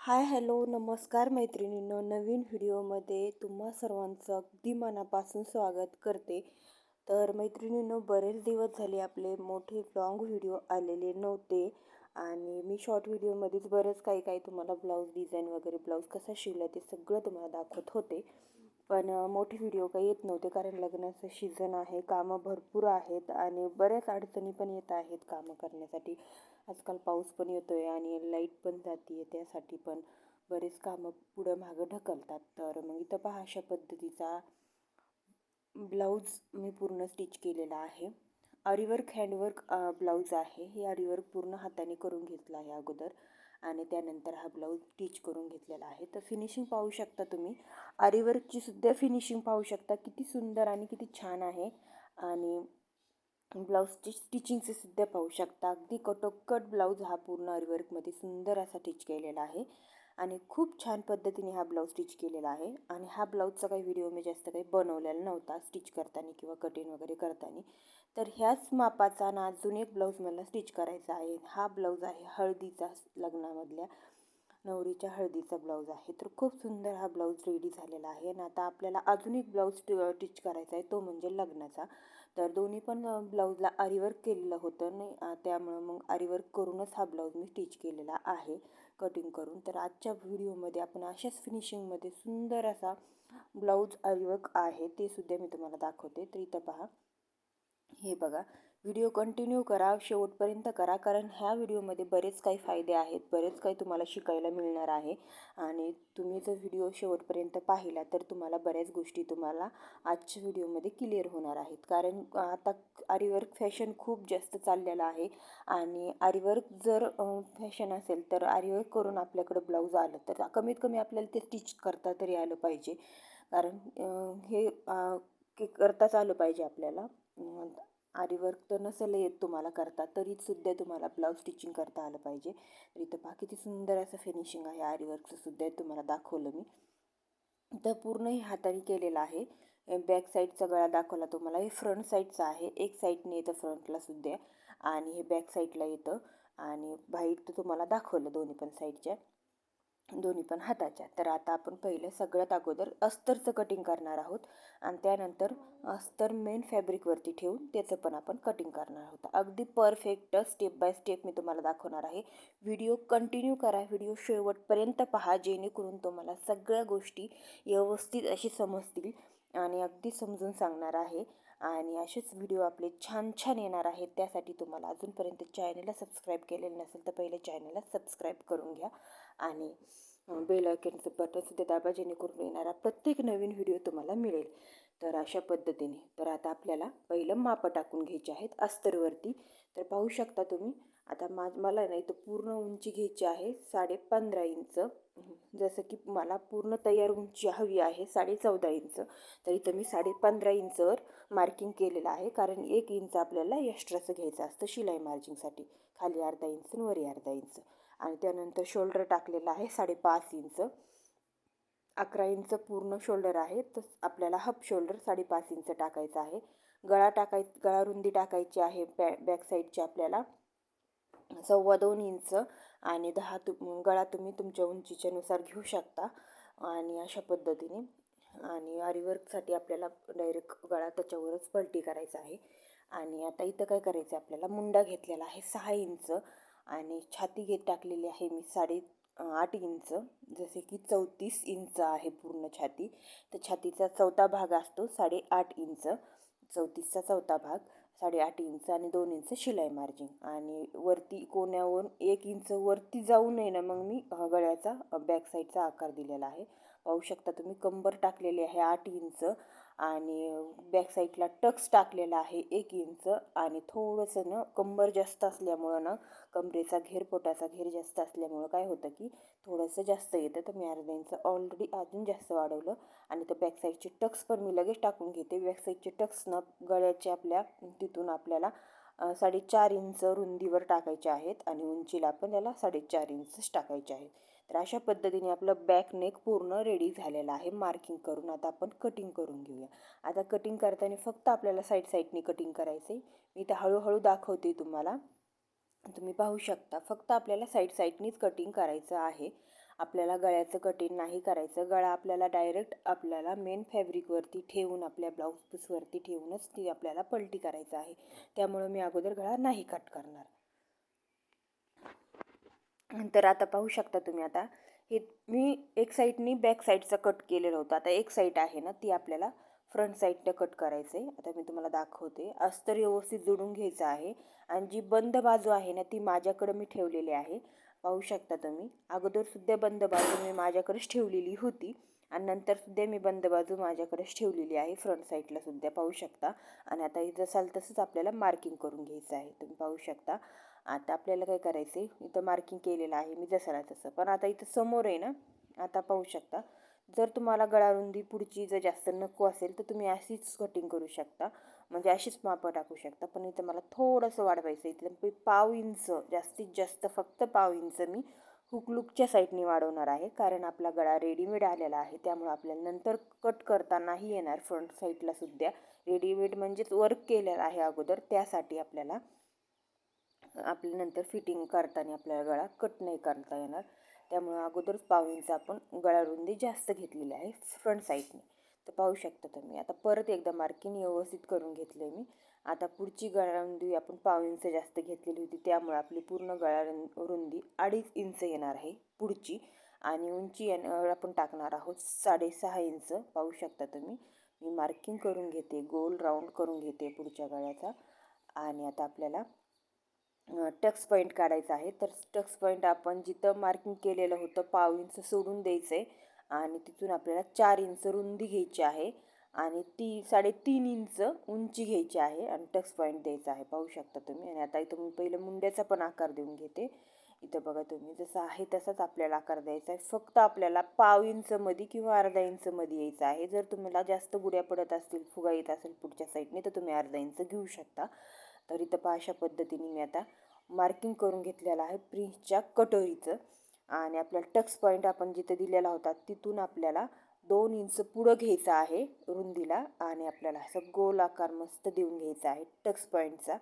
Hi hello नमस्कार मैत्रिणींनो नवीन व्हिडिओमध्ये तुम्हा सर्वांचं अगदी मनापासून स्वागत करते. तर मैत्रिणींनो बरेच दिवस झाले आपले मोठे लॉंग व्हिडिओ आलेले नव्हते आणि मी शॉर्ट व्हिडिओमध्येच बरंच काही काही तुम्हाला ब्लाऊज डिझाईन वगैरे ब्लाऊज कसा शिवला ते सगळं तुम्हाला दाखवत होते. पण मोठे व्हिडिओ काही येत नव्हते कारण लग्नाचं सीझन आहे कामं भरपूर आहेत आणि बऱ्याच अडचणी पण येत आहेत कामं करण्यासाठी. आजकाल पाऊस पण येतो आहे आणि लाइट पण जाते आहे त्यासाठी पण बरेच कामं पुढं मागं ढकलतात. तर मग इथं पहा अशा पद्धतीचा ब्लाऊज मी पूर्ण स्टिच केलेला आहे. अरिवर्क हँडवर्क ब्लाऊज आहे. हे अरिवर्क पूर्ण हाताने करून घेतलं आहे अगोदर आणि त्यानंतर हा ब्लाऊज स्टिच करून घेतलेला आहे. तर फिनिशिंग पाहू शकता तुम्ही. आरीवर्कची सुद्धा फिनिशिंग पाहू शकता. किती सुंदर आणि किती छान आहे. आणि ब्लाऊजची स्टिचिंगचे सुद्धा पाहू शकता. अगदी कटोकट ब्लाऊज हा पूर्ण आरीवर्कमध्ये सुंदर असा स्टिच केलेला आहे. आणि खूप छान पद्धतीने हा ब्लाऊज स्टिच केलेला आहे. आणि हा ब्लाऊजचा काही व्हिडिओ मी जास्त काही बनवलेला नव्हता स्टिच करताना किंवा कटिंग वगैरे करताना. तर ह्याच मापाचा आणि अजून एक ब्लाऊज मला स्टिच करायचा आहे. हा ब्लाऊज आहे हळदीचा लग्नामधल्या नवरीच्या हळदीचा ब्लाऊज आहे. तर खूप सुंदर हा ब्लाऊज रेडी झालेला आहे. आणि आता आपल्याला अजून एक ब्लाऊज स्टिच करायचा आहे. तो म्हणजे लग्नाचा. तर दोन्ही पण ब्लाऊजला आरीवर्क केलेलं होतं नाही त्यामुळं मग आरीवर्क करूनच हा ब्लाऊज मी स्टिच केलेला आहे कटिंग करून. तर आजच्या व्हिडिओमध्ये आपण अशाच फिनिशिंगमध्ये सुंदर असा ब्लाऊज आरीवर्क आहे ते सुद्धा मी तुम्हाला दाखवते. तर इथं पहा. हे बघा. व्हिडिओ कंटिन्यू करा शेवटपर्यंत करा कारण ह्या व्हिडिओमध्ये बरेच काही फायदे आहेत बरेच काही तुम्हाला शिकायला मिळणार आहे. आणि तुम्ही जर व्हिडिओ शेवटपर्यंत पाहिला तर तुम्हाला बऱ्याच गोष्टी तुम्हाला आजच्या व्हिडिओमध्ये क्लिअर होणार आहेत. कारण आता आरीवर्क फॅशन खूप जास्त चाललेलं आहे. आणि आरीवर्क जर फॅशन असेल तर आरीवर्क करून आपल्याकडं ब्लाऊज आलं तर कमीत कमी आपल्याला ते स्टिच करता तरी आलं पाहिजे. कारण हे करताच आलं पाहिजे आपल्याला. आरीवर्क तर नसेल येत तुम्हाला करता तरीसुद्धा तुम्हाला ब्लाऊज स्टिचिंग करता आलं पाहिजे. तर इथं पहा किती सुंदर असं फिनिशिंग आहे आरीवर्कचं सुद्धा तुम्हाला दाखवलं मी. तर पूर्ण हे हाताने केलेलं आहे. बॅक साईडचा गळा दाखवला तुम्हाला. हे फ्रंट साईडचा आहे. एक साईडने येतं फ्रंटला सुद्धा. आणि हे बॅक साईडला येतं. आणि बाईट तर तुम्हाला दाखवलं दोन्ही पण साईडच्या दोन्ही पण हाताच्या. तर आता आपण पहिलं सगळ्यात अगोदर अस्तरचं कटिंग करणार आहोत आणि त्यानंतर अस्तर मेन फॅब्रिकवरती ठेवून त्याचं पण आपण कटिंग करणार आहोत. अगदी परफेक्ट स्टेप बाय स्टेप मी तुम्हाला दाखवणार आहे. व्हिडिओ कंटिन्यू करा. व्हिडिओ शेवटपर्यंत पहा जेणेकरून तुम्हाला सगळ्या गोष्टी व्यवस्थित अशी समजतील आणि अगदी समजून सांगणार आहे. आणि असेच व्हिडिओ आपले छान छान येणार आहेत. त्यासाठी तुम्हाला अजूनपर्यंत चॅनलला सबस्क्राईब केलेलं नसेल तर पहिले चॅनलला सबस्क्राईब करून घ्या. आणि बेल आयकनचं बटनसुद्धा दाबा जेणेकरून येणारा प्रत्येक नवीन व्हिडिओ तुम्हाला मिळेल. तर अशा पद्धतीने. तर आता आपल्याला पहिलं मापं टाकून घ्यायचे आहेत अस्तरवरती. तर पाहू शकता तुम्ही आता मा मला नाही तर पूर्ण उंची घ्यायची आहे साडे पंधरा इंच. जसं की मला पूर्ण तयार उंची हवी आहे साडे चौदा इंच. तर इथं मी साडे पंधरा इंचवर मार्किंग केलेलं आहे. कारण एक इंच आपल्याला एक्स्ट्राचं घ्यायचं असतं शिलाई मार्जिंगसाठी खाली अर्धा इंच आणि वरी अर्धा इंच आणि त्यानंतर शोल्डर टाकलेलं आहे साडेपाच इंच अकरा इंच पूर्ण शोल्डर आहे. तर आपल्याला हप शोल्डर साडेपाच इंच टाकायचं आहे. गळा टाकाय गळा रुंदी टाकायची आहे बॅ बॅक साईडची आपल्याला. सव्वा दोन इंच आणि दहा तु गळा तुम्ही तुमच्या उंचीच्यानुसार घेऊ शकता. आणि अशा पद्धतीने. आणि आरीवर्कसाठी आपल्याला डायरेक्ट गळा त्याच्यावरच पलटी करायचा आहे. आणि आता इथं काय करायचं आहे आपल्याला मुंडा घेतलेला आहे सहा इंच आणि छाती घेत टाकलेली आहे मी साडे आठ इंच. जसे की चौतीस इंच आहे पूर्ण छाती. तर छातीचा चौथा भाग असतो साडेआठ इंच. चौतीसचा चौथा भाग साडेआठ इंच आणि दोन इंच शिलाई मार्जिन. आणि वरती कोण्यावरून एक इंच वरती जाऊ नये ना मग मी गळ्याचा बॅक साईडचा आकार दिलेला आहे. पाहू शकता तुम्ही. कंबर टाकलेली आहे आठ इंच आणि बॅक साईडला टक्स टाकलेला आहे एक इंच आणि थोडंसं ना कंबर जास्त असल्यामुळं ना कमरेचा घेर पोटाचा घेर जास्त असल्यामुळं काय होतं की थोडंसं जास्त येतं. तर मी अर्धा इंच ऑलरेडी अजून जास्त वाढवलं आणि तर बॅक साईडचे टक्स पण मी लगेच टाकून घेते. बॅक साईडचे टक्सनं गळ्याचे आपल्या तिथून आपल्याला साडेचार इंच रुंदीवर टाकायचे आहेत आणि उंचीला पण त्याला साडेचार इंचच टाकायचे आहेत. तर अशा पद्धतीने आपलं बॅक नेक पूर्ण रेडी झालेलं आहे. मार्किंग करून आता आपण कटिंग करून घेऊया. आता कटिंग करताना फक्त आपल्याला साईड साईडने कटिंग करायचं आहे मी तर हळूहळू दाखवते तुम्हाला. तुम्ही पाहू शकता फक्त आपल्याला साईड साईडनीच कटिंग करायचं आहे. आपल्याला गळ्याचं कटिंग नाही करायचं. गळा आपल्याला डायरेक्ट आपल्याला मेन फॅब्रिकवरती ठेवून आपल्या ब्लाऊज पीसवरती ठेवूनच ती आपल्याला पलटी करायचं आहे. त्यामुळं मी अगोदर गळा नाही कट करणार. तर आता पाहू शकता तुम्ही आता हे मी एक साईडनी बॅक साईडचा कट केलेलं होतं. आता एक साईड आहे ना ती आपल्याला फ्रंट साईडनं कट करायचं आहे आता मी तुम्हाला दाखवते. अस्तर व्यवस्थित जोडून घ्यायचं आहे. आणि जी बंद बाजू आहे ना ती माझ्याकडं मी ठेवलेली आहे. पाहू शकता तुम्ही. अगोदरसुद्धा बंद बाजू मी माझ्याकडेच ठेवलेली होती आणि नंतरसुद्धा मी बंद बाजू माझ्याकडेच ठेवलेली आहे. फ्रंट साईडला सुद्धा पाहू शकता. आणि आता इथं जसाल तसंच आपल्याला मार्किंग करून घ्यायचं आहे. तुम्ही पाहू शकता. आता आपल्याला काय करायचं आहे इथं मार्किंग केलेलं आहे. मी जसाला तसं. पण आता इथं समोर आहे ना? आता पाहू शकता. जर तुम्हाला गळारुंदी पुढची जर जास्त नको असेल तर तुम्ही अशीच कटिंग करू शकता. म्हणजे अशीच मापं टाकू शकता. पण इथं मला थोडंसं वाढवायचं आहे. इथं पाव इंच जास्तीत जास्त फक्त पाव इंच मी हुकलुकच्या साईडने वाढवणार आहे. कारण आपला गळा रेडीमेड आलेला आहे. त्यामुळे आपल्याला नंतर कट करतानाही येणार फ्रंट साईडला सुद्धा. रेडीमेड म्हणजेच वर्क केलेला आहे अगोदर. त्यासाठी आपल्याला आपल्या नंतर फिटिंग करताना आपल्याला गळा कट नाही करता येणार. त्यामुळं अगोदरच पाव इंच आपण गळारुंदी जास्त घेतलेली आहे फ्रंट साईडने. तर पाहू शकता तुम्ही. आता परत एकदा मार्किंग व्यवस्थित करून घेतले मी. आता पुढची गळारुंदी आपण पाव इंच जास्त घेतलेली होती त्यामुळे आपली पूर्ण गळा रुंदी अडीच इंच येणार आहे पुढची. आणि उंची येणार आपण टाकणार आहोत साडेसहा इंच. पाहू शकता तुम्ही. मी मार्किंग करून घेते गोल राऊंड करून घेते पुढच्या गळ्याचा. आणि आता आपल्याला टक्स पॉईंट काढायचा आहे. तर टक्स पॉईंट आपण जिथं मार्किंग केलेलं होतं पाव इंच सोडून द्यायचं आहे आणि तिथून आपल्याला चार इंच रुंदी घ्यायची आहे आणि ती साडेतीन इंच उंची घ्यायची आहे आणि टक्स पॉईंट द्यायचा आहे. पाहू शकता तुम्ही. आणि आता इथं मी पहिलं मुंड्याचा पण आकार देऊन घेते. इथं बघा तुम्ही जसं आहे तसाच आपल्याला आकार द्यायचा आहे. फक्त आपल्याला पाव इंचमध्ये किंवा अर्धा इंचमध्ये यायचं आहे. जर तुम्हाला जास्त गुड्या पडत असतील फुगा येत असेल पुढच्या साईडने तर तुम्ही अर्धा इंच घेऊ शकता. तर इथं पहा अशा पद्धतीने मी आता मार्किंग करून घेतलेलं आहे. प्रिन्सच्या कटोरीचं. आणि आपल्याला टक्स पॉईंट आपण जिथं दिलेला होता तिथून आपल्याला दोन इंच पुढं घ्यायचं आहे रुंदीला आणि आपल्याला असं गोल आकार मस्त देऊन घ्यायचा आहे टक्स पॉईंटचा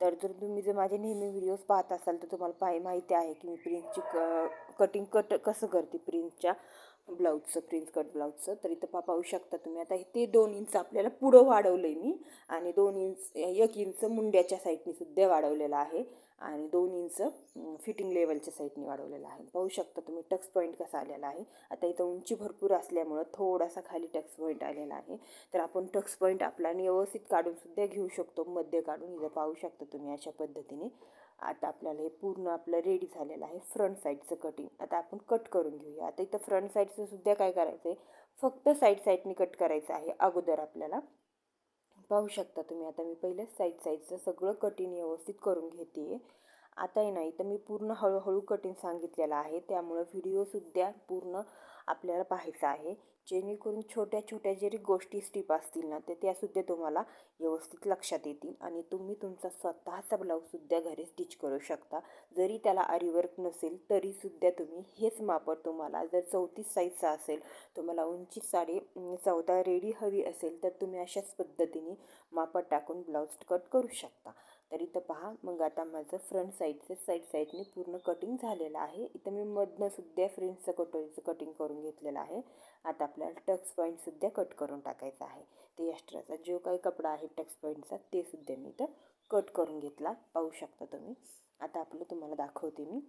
तर जर तुम्ही जर माझे नेहमी व्हिडिओज पाहत असाल तर तुम्हाला पाहि माहिती आहे की मी प्रिंटची क कटिंग कट कसं करते प्रिंटच्या ब्लाऊजचं प्रिन्स कट ब्लाऊजचं. तर इथं पा पाहू शकता तुम्ही आता ते दोन इंच आपल्याला पुढं वाढवलं आहे मी आणि दोन इंच एक इंच मुंड्याच्या साईडने सुद्धा वाढवलेलं आहे. आणि दोन इंच फिटिंग लेवलच्या साईडने वाढवलेलं आहे. पाहू शकता तुम्ही टक्स पॉईंट कसा आलेला आहे. आता इथं उंची भरपूर असल्यामुळं थोडासा खाली टक्स पॉईंट आलेला आहे. तर आपण टक्स पॉईंट आपला व्यवस्थित काढूनसुद्धा घेऊ शकतो मध्य काढून. इथं पाहू शकता तुम्ही अशा पद्धतीने. आता आपल्याला हे पूर्ण आपलं रेडी झालेलं आहे फ्रंट साईडचं कटिंग आता आपण कट करून घेऊया. आता इथं फ्रंट साईडचं सुद्धा काय करायचं आहे फक्त साईड साईडने कट करायचं आहे अगोदर आपल्याला. पाहू शकता तुम्ही. आता मी पहिलं साईड साईडचं सगळं कटिंग व्यवस्थित करून घेते आता आताही नाही तर मी पूर्ण हळूहळू कटिंग सांगितलेलं आहे. त्यामुळं व्हिडिओसुद्धा पूर्ण आपल्याला पाहायचं आहे. जेणेकरून छोट्या छोट्या जरी गोष्टी स्टिप असतील ना तर त्यासुद्धा तुम्हाला व्यवस्थित लक्षात येतील आणि तुम्ही तुमचा स्वतःचा ब्लाऊजसुद्धा घरी स्टिच करू शकता. जरी त्याला आरीवर्क नसेल तरीसुद्धा तुम्ही हेच मापड तुम्हाला जर चौतीस साईजचा असेल तुम्हाला उंची साडे चौदा रेडी हवी असेल तर तुम्ही अशाच पद्धतीने मापड टाकून ब्लाऊज कट करू शकता. तर इथं पहा. मग आता माझं फ्रंट साईडचं साईड साईडने पूर्ण कटिंग झालेलं आहे. इथं मी मधनंसुद्धा फ्रेंड्सचं कटोरीचं कटिंग करून घेतलेलं आहे. आता आपल्याला टक्स पॉईंटसुद्धा कट करून टाकायचं आहे. ते एक्स्ट्राचा जो काही कपडा आहे टक्स पॉईंटचा ते सुद्धा मी इथं कट करून घेतला. पाहू शकता तुम्ही. आता आपलं तुम्हाला दाखवते मी.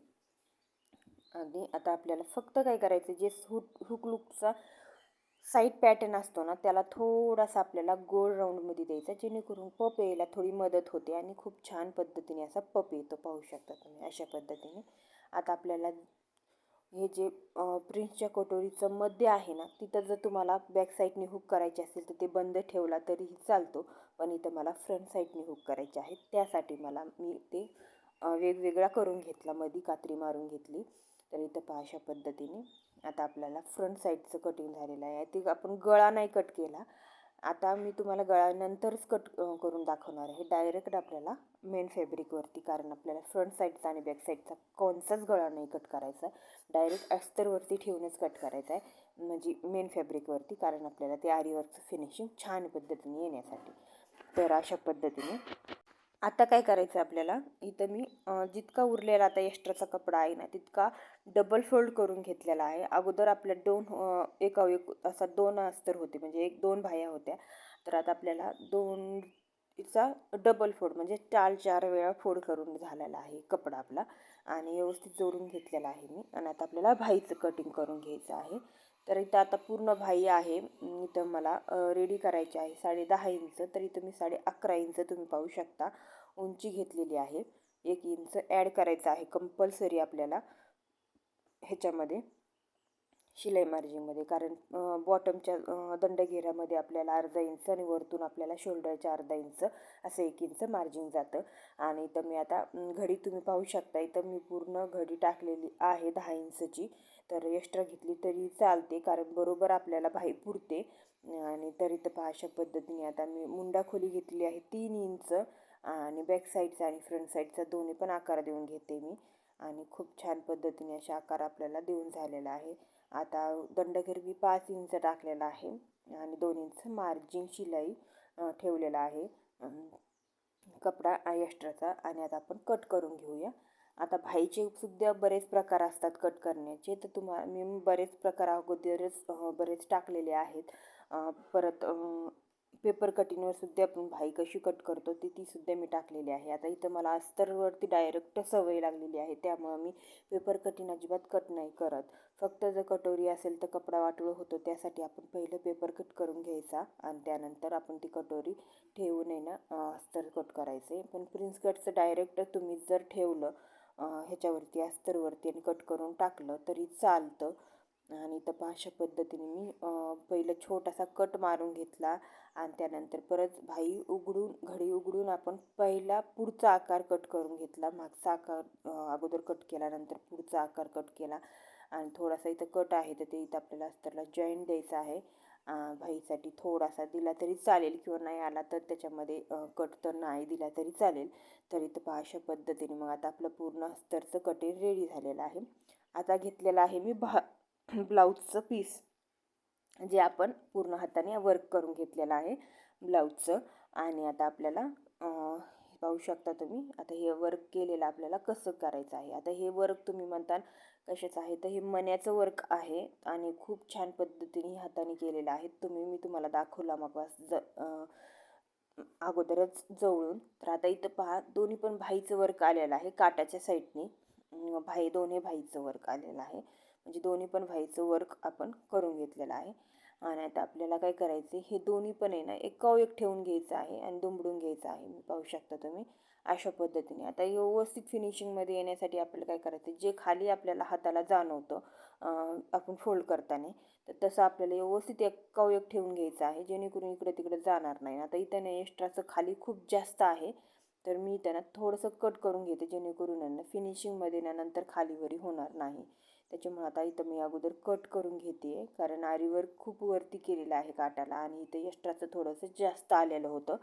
आणि आता आपल्याला फक्त काय करायचं जे हुक हुक लुकचा साईड पॅटर्न असतो ना त्याला थोडासा आपल्याला गोल राऊंडमध्ये द्यायचा जेणेकरून पप यायला थोडी मदत होते आणि खूप छान पद्धतीने असा पप येतो पाहू शकता तुम्ही अशा पद्धतीने. आता आपल्याला हे जे प्रिन्सच्या कटोरीचं मध्य आहे ना तिथं जर तुम्हाला बॅक साईडने हुक करायचे असेल तर ते बंद ठेवला तरीही चालतो पण इथं मला फ्रंट साईडने हुक करायचे आहे त्यासाठी मला मी ते वेगवेगळा करून घेतला मधी कात्री मारून घेतली. तर इथं पहा अशा पद्धतीने. आता आपल्याला फ्रंट साईडचं कटिंग झालेलं आहे. ते आपण गळा नाही कट केला. आता मी तुम्हाला गळ्यानंतरच कट करून दाखवणार आहे. डायरेक्ट आपल्याला मेन फॅब्रिकवरती कारण आपल्याला फ्रंट साईडचा आणि बॅक साईडचा कोणचाच गळा नाही कट करायचा. डायरेक्ट अस्तरवरती ठेवूनच कट करायचा आहे. म्हणजे मेन फॅब्रिकवरती कारण आपल्याला ते आरीवरचं फिनिशिंग छान पद्धतीने येण्यासाठी. तर अशा पद्धतीने आता काय करायचं आपल्याला? इथं मी जितका उरलेला आता एक्स्ट्राचा कपडा आहे ना तितका डबल फोल्ड करून घेतलेला आहे. अगोदर आपल्या दोन एका एक असा दोन अस्तर होते म्हणजे एक दोन भाया होत्या. तर आता आपल्याला दोन चा डबल फोड म्हणजे चार चार वेळा फोड करून झालेला आहे कपडा आपला. आणि व्यवस्थित जोडून घेतलेला आहे मी. आणि आता आपल्याला भाईचं कटिंग करून घ्यायचं आहे. तर इथं आता पूर्ण भाई आहे. इथं मला रेडी करायची आहे साडे दहा इंच. तर इथं मी साडे अकरा इंच तुम्ही पाहू शकता. उंची घेतलेली आहे. एक इंच ॲड करायचं आहे कंपल्सरी आपल्याला ह्याच्यामध्ये शिलाई मार्जिनमध्ये कारण बॉटमच्या दंडघेऱ्यामध्ये आपल्याला अर्धा इंच आणि वरतून आपल्याला शोल्डरच्या अर्धा इंच असं एक इंच मार्जिन जातं. आणि इथं मी आता घडी तुम्ही पाहू शकता इथं मी पूर्ण घडी टाकलेली आहे दहा इंचची. तर एक्स्ट्रा घेतली तरी चालते कारण बरोबर आपल्याला भाई पुरते. आणि तरी तर पहा अशा पद्धतीने आता मी मुंडा खोली घेतली आहे तीन इंच. आणि बॅक साईडचा आणि फ्रंट साईडचा दोन्ही पण आकार देऊन घेते मी. आणि खूप छान पद्धतीने अशा आकार आपल्याला देऊन झालेला आहे. आता दंडघेर मी पाच इंच टाकलेला आहे आणि दोन इंच मार्जिन शिलाई ठेवलेला आहे. कपडा एक्स्ट्राचा आणि आता आपण कट करून घेऊया. आता भाईचे सुद्धा बरेच प्रकार असतात कट करण्याचे. तर तुम्हा मी बरेच प्रकार अगोदरच बरेच टाकलेले आहेत. परत पेपर कटिंगवर सुद्धा आपण भाई कशी कट करतो ती तीसुद्धा मी टाकलेली आहे. आता इथं मला अस्तरवरती डायरेक्ट सवय लागलेली आहे त्यामुळं मी पेपर कटिंग अजिबात कट नाही करत. फक्त जर कटोरी असेल तर कपडा वाटोळं होतो त्यासाठी आपण पहिलं पेपर कट करून घ्यायचा आणि त्यानंतर आपण ती कटोरी ठेवून आहे ना अस्तर कट करायचे. पण प्रिन्स कटचं डायरेक्ट तुम्ही जर ठेवलं ह्याच्यावरती अस्तरवरती आणि कट करून टाकलं तरी चालतं. आणि तर अशा पद्धतीने मी पहिलं छोटासा कट मारून घेतला आणि त्यानंतर परत भाई उघडून घडी उघडून आपण पहिला पुढचा आकार कट करून घेतला. मागचा आकार अगोदर कट केला नंतर पुढचा आकार कट केला. आणि थोडासा इथं कट आहे तर ते इथं आपल्याला अस्तरला जॉईंट द्यायचा आहे. भाईसाठी थोडासा दिला तरी चालेल किंवा नाही आला तर त्याच्यामध्ये कट तर नाही दिला तरी चालेल. तर अशा पद्धतीने मग आता आपलं पूर्ण अस्तरचं कटिंग रेडी झालेलं आहे. आता घेतलेलं आहे मी भा ब्लाऊजचं पीस जे आपण पूर्ण हाताने वर्क करून घेतलेलं आहे ब्लाऊजचं आणि आता आपल्याला पाहू शकता तुम्ही आता हे वर्क केलेलं आपल्याला कसं करायचं आहे? आता हे वर्क तुम्ही म्हणता कशाचं आहे? तर हे मण्याचं वर्क आहे आणि खूप छान पद्धतीने हाताने केलेलं आहे. तुम्ही मी तुम्हाला दाखवला मग ज अगोदरच जवळून. तर आता इथं पहा दोन्ही पण भाईचं वर्क आलेलं आहे काटाच्या साईडने भाई दोन्ही भाईचं वर्क आलेलं आहे. म्हणजे दोन्ही पण व्हायचं वर्क आपण करून घेतलेलं आहे. आणि आता आपल्याला काय करायचं हे दोन्ही पण आहे ना एकाव एक ठेवून घ्यायचं आहे आणि दुमडून घ्यायचं आहे मी पाहू शकता तुम्ही अशा पद्धतीने. आता व्यवस्थित फिनिशिंगमध्ये येण्यासाठी आपल्याला काय करायचं जे खाली आपल्याला हाताला जाणवतं आपण फोल्ड करताना तर तसं आपल्याला व्यवस्थित एकाव एक ठेवून घ्यायचं आहे जेणेकरून इकडे तिकडे जाणार नाही. आता इथं नाही एक्स्ट्राचं खाली खूप जास्त आहे तर मी त्यांना थोडंसं कट करून घेते जेणेकरून फिनिशिंगमध्ये ना नंतर खालीवरी होणार नाही. त्याच्यामुळे आता इथं मी अगोदर कट करून घेते कारण आरीवर खूप वरती केलेलं आहे काटाला आणि इथं एक्स्ट्राचं थोडंसं जास्त आलेलं होतं.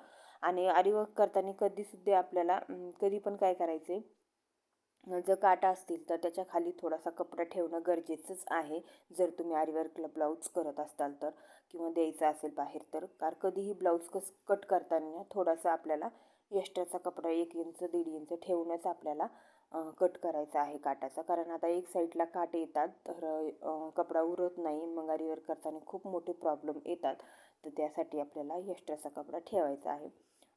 आणि आरीवर्क करताना कधीसुद्धा आपल्याला कधी पण काय करायचं आहे जर काटा असतील तर त्याच्याखाली थोडासा कपडा ठेवणं गरजेचंच आहे. जर तुम्ही आरीवर्कला ब्लाऊज करत असाल तर किंवा द्यायचं असेल बाहेर तर. कार कधीही ब्लाऊज कस कट करताना थोडासा आपल्याला एक्स्ट्राचा कपडा एक इंच दीड इंच ठेवूनच आपल्याला कट करायचा आहे काटाचा. कारण आता एक साईडला काट येतात तर कपडा उरत नाही मग करताना खूप मोठे प्रॉब्लेम येतात. तर त्यासाठी आपल्याला एक्स्ट्राचा कपडा ठेवायचा आहे.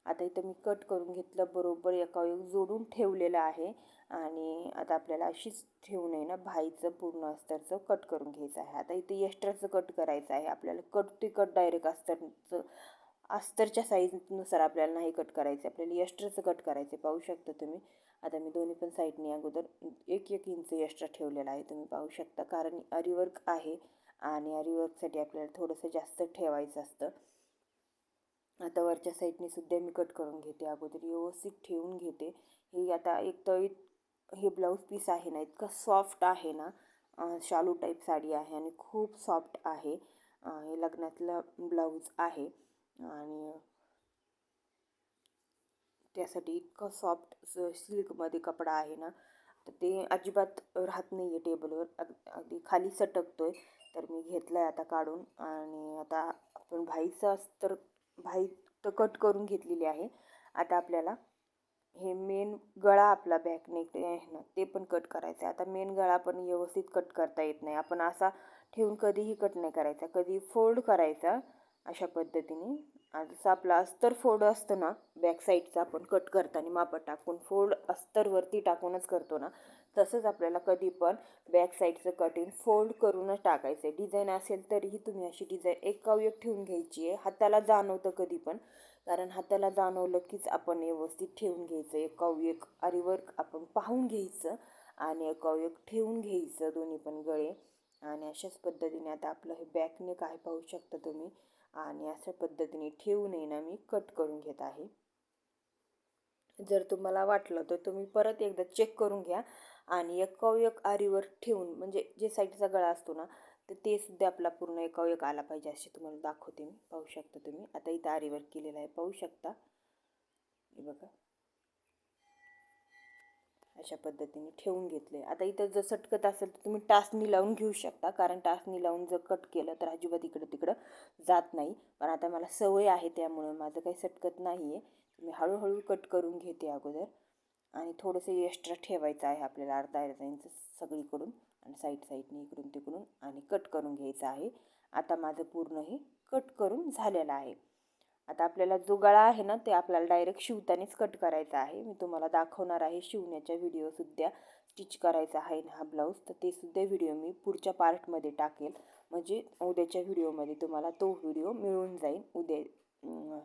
आता इथं मी कट करून घेतलं बरोबर एका एक जोडून ठेवलेलं आहे. आणि आता आपल्याला अशीच ठेवू नये ना भाईचं पूर्ण अस्तरचं कट करून घ्यायचं आहे. आता इथे एक्स्ट्राचं कट करायचं आहे. आपल्याला कट ते कट डायरेक्ट अस्तरचं अस्तरच्या साईजनुसार आपल्याला नाही कट करायचं आपल्याला एक्स्ट्राचं कट करायचं पाहू शकता तुम्ही. आता मी दोन्ही पण साईडने अगोदर एक एक इंच एक्स्ट्रा ठेवलेला आहे. तुम्ही पाहू शकता. कारण अरीवर्क आहे आणि अरीवर्कसाठी आपल्याला थोडंसं जास्त ठेवायचं असतं. आता वरच्या साईडने सुद्धा मी कट करून घेते. अगोदर व्यवस्थित ठेवून घेते. हे आता एक तर हे ब्लाऊज पीस आहे ना इतकं सॉफ्ट आहे ना. शालू टाईप साडी आहे आणि खूप सॉफ्ट आहे. हे लग्नातलं ब्लाऊज आहे. आणि त्यासाठी इतकं सॉफ्ट सिल्कमध्ये कपडा आहे ना तर ते अजिबात राहत नाही आहे टेबलवर अग अगदी खाली सटकतो आहे तर मी घेतला आहे आता काढून. आणि आता आपण भाईचं अस्तर भाई तर कट करून घेतलेली आहे. आता आपल्याला हे मेन गळा आपला बॅक नेक आहे ना ते पण कट करायचं आहे आता मेन गळा पण व्यवस्थित कट करता येत नाही. आपण असा ठेवून कधीही कट नाही करायचा. कधी फोल्ड करायचा अशा पद्धतीने. जसं आपला अस्तर फोल्ड असतं ना बॅक साईडचा आपण कट करताना मापं टाकून फोल्ड अस्तरवरती टाकूनच करतो ना तसंच आपल्याला कधी पण बॅक साईडचं कटिंग फोल्ड करूनच टाकायचं आहे डिझाईन असेल तरीही तुम्ही अशी डिझाईन एक एक ठेवून घ्यायची आहे हाताला जाणवतं कधी पण कारण हाताला जाणवलं कीच आपण व्यवस्थित ठेवून घ्यायचं. एक एक आरीवर्क आपण पाहून घ्यायचं आणि एक एक ठेवून घ्यायचं दोन्ही पण गळे. आणि अशाच पद्धतीने आता आपलं हे बॅकने काय पाहू शकता तुम्ही? आणि अशा पद्धतीने ठेवून ना मी कट करून घेत आहे. जर तुम्हाला वाटलं तर तुम्ही परत एकदा चेक करून घ्या आणि एकावयक आरीवर ठेवून म्हणजे जे साईडचा गळा असतो ना तर ते सुद्धा आपला पूर्ण एकावयक आला पाहिजे असे तुम्हाला दाखवते मी. पाहू शकता तुम्ही. आता इथं आरीवर केलेलं आहे. पाहू शकता. हे बघा. अशा पद्धतीने ठेवून घेतले. आता इथं जर सटकत असेल तर तुम्ही टाचणी लावून घेऊ शकता कारण टाचणी लावून जर कट केलं तर अजिबात इकडं तिकडं जात नाही. पण आता मला सवय आहे त्यामुळं माझं काही सटकत नाही आहे मी हळूहळू कट करून घेते अगोदर. आणि थोडंसं एक्स्ट्रा ठेवायचं आहे आपल्याला अर्धा अर्धा इंच सगळीकडून आणि साईड साईडने इकडून तिकडून आणि कट करून घ्यायचं आहे. आता माझं पूर्ण हे कट करून झालेलं आहे. आता आपल्याला जो गळा आहे ना ते आपल्याला डायरेक्ट शिवतानीच कट करायचा आहे. मी तुम्हाला दाखवणार आहे शिवण्याच्या व्हिडिओसुद्धा स्टिच करायचा आहे ना हा ब्लाऊज तर ते सुद्धा व्हिडिओ मी पुढच्या पार्टमध्ये टाकेल. म्हणजे उद्याच्या व्हिडिओमध्ये तुम्हाला तो व्हिडिओ मिळून जाईल. उद्या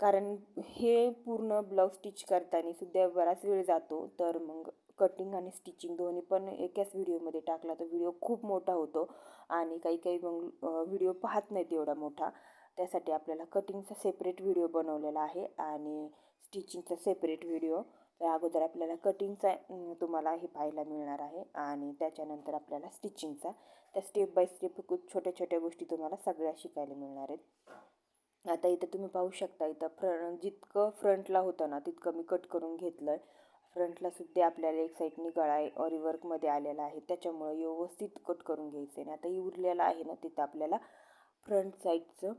कारण हे पूर्ण ब्लाऊज स्टिच करताना सुद्धा बराच वेळ जातो. तर मग कटिंग आणि स्टिचिंग दोन्ही पण एकाच व्हिडिओमध्ये टाकला तर व्हिडिओ खूप मोठा होतो. आणि काही काही मग व्हिडिओ पाहत नाहीत एवढा मोठा. त्यासाठी आपल्याला कटिंगचा सेपरेट व्हिडिओ बनवलेला आहे आणि स्टिचिंगचा सेपरेट व्हिडिओ तर अगोदर आपल्याला कटिंगचा तुम्हाला हे पाहायला मिळणार आहे आणि त्याच्यानंतर आपल्याला स्टिचिंगचा त्या स्टेप बाय स्टेप खूप छोट्या छोट्या गोष्टी तुम्हाला सगळ्या शिकायला मिळणार आहेत. आता इथं तुम्ही पाहू शकता इथं फ्र जितकं फ्रंटला होतं ना तितकं मी कट करून घेतलं आहे फ्रंटला सुद्धा आपल्याला एक साईडनी गळा ऑरिवर्कमध्ये आलेला आहे. त्याच्यामुळं व्यवस्थित कट करून घ्यायचं आहे आणि आता उरलेलं आहे ना तिथं आपल्याला फ्रंट साईडचं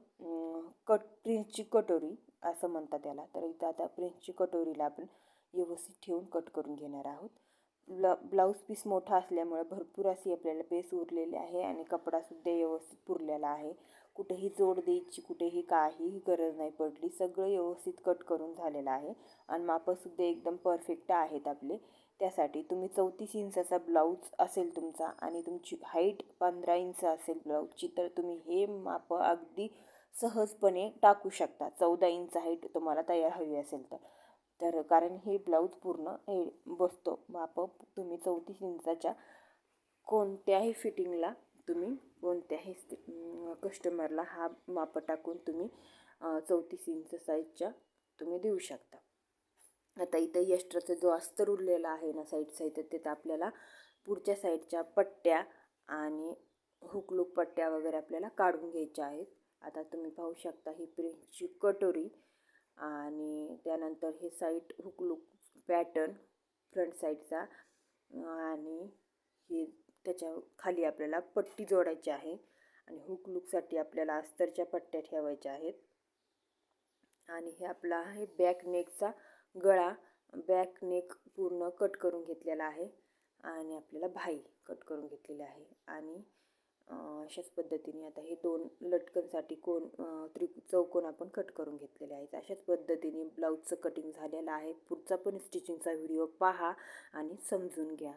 कट प्रिन्सची कटोरी असं म्हणतात त्याला. तर इथं आता प्रिन्सची कटोरीला आपण व्यवस्थित ठेवून कट करून घेणार आहोत. ब्ला ब्लाऊज पीस मोठा असल्यामुळे भरपूर अशी आपल्याला पेस उरलेली आहे आणि कपडासुद्धा व्यवस्थित पुरलेला आहे. कुठेही जोड द्यायची कुठेही काहीही गरज नाही पडली. सगळं व्यवस्थित कट करून झालेलं आहे. आणि मापंसुद्धा एकदम परफेक्ट आहेत आपले. त्यासाठी तुम्ही चौतीस इंचाचा ब्लाऊज असेल तुमचा आणि तुमची हाईट पंधरा इंच असेल ब्लाऊजची तर तुम्ही हे माप अगदी सहजपणे टाकू शकता. चौदा इंच हाईट तुम्हाला तयार हवी असेल तर. तर कारण हे ब्लाऊज पूर्ण हे बसतो. माप तुम्ही चौतीस इंचाच्या कोणत्याही फिटिंगला तुम्ही कोणत्याही कस्टमरला हा माप टाकून तुम्ही चौतीस इंच साईजच्या तुम्ही देऊ शकता. आता इथं यष्ट्राचा जो अस्तर उरलेला आहे ना साईड साईड तिथं आपल्याला पुढच्या साईडच्या पट्ट्या आणि हुकलूक पट्ट्या वगैरे आपल्याला काढून घ्यायच्या आहेत. आता तुम्ही पाहू शकता ही प्रिंटची कटोरी आणि त्यानंतर हे साईड हुकलूक पॅटर्न फ्रंट साईडचा आणि हे त्याच्याखाली आपल्याला पट्टी जोडायची आहे आणि हुकलूकसाठी आपल्याला अस्तरच्या पट्ट्या ठेवायच्या आहेत. आणि हे आपला आहे बॅक नेकचा गळा बॅक नेक पूर्ण कट करून घेतलेला आहे. आणि आपल्याला भाई कट करून घेतलेली आहे. आणि अशाच पद्धतीने आता हे दोन लटकनसाठी कोण त्रि चौकोन आपण कट करून घेतलेले आहेत. अशाच पद्धतीने ब्लाऊजचं कटिंग झालेलं आहे. पुढचा पण स्टिचिंगचा व्हिडिओ पहा आणि समजून घ्या.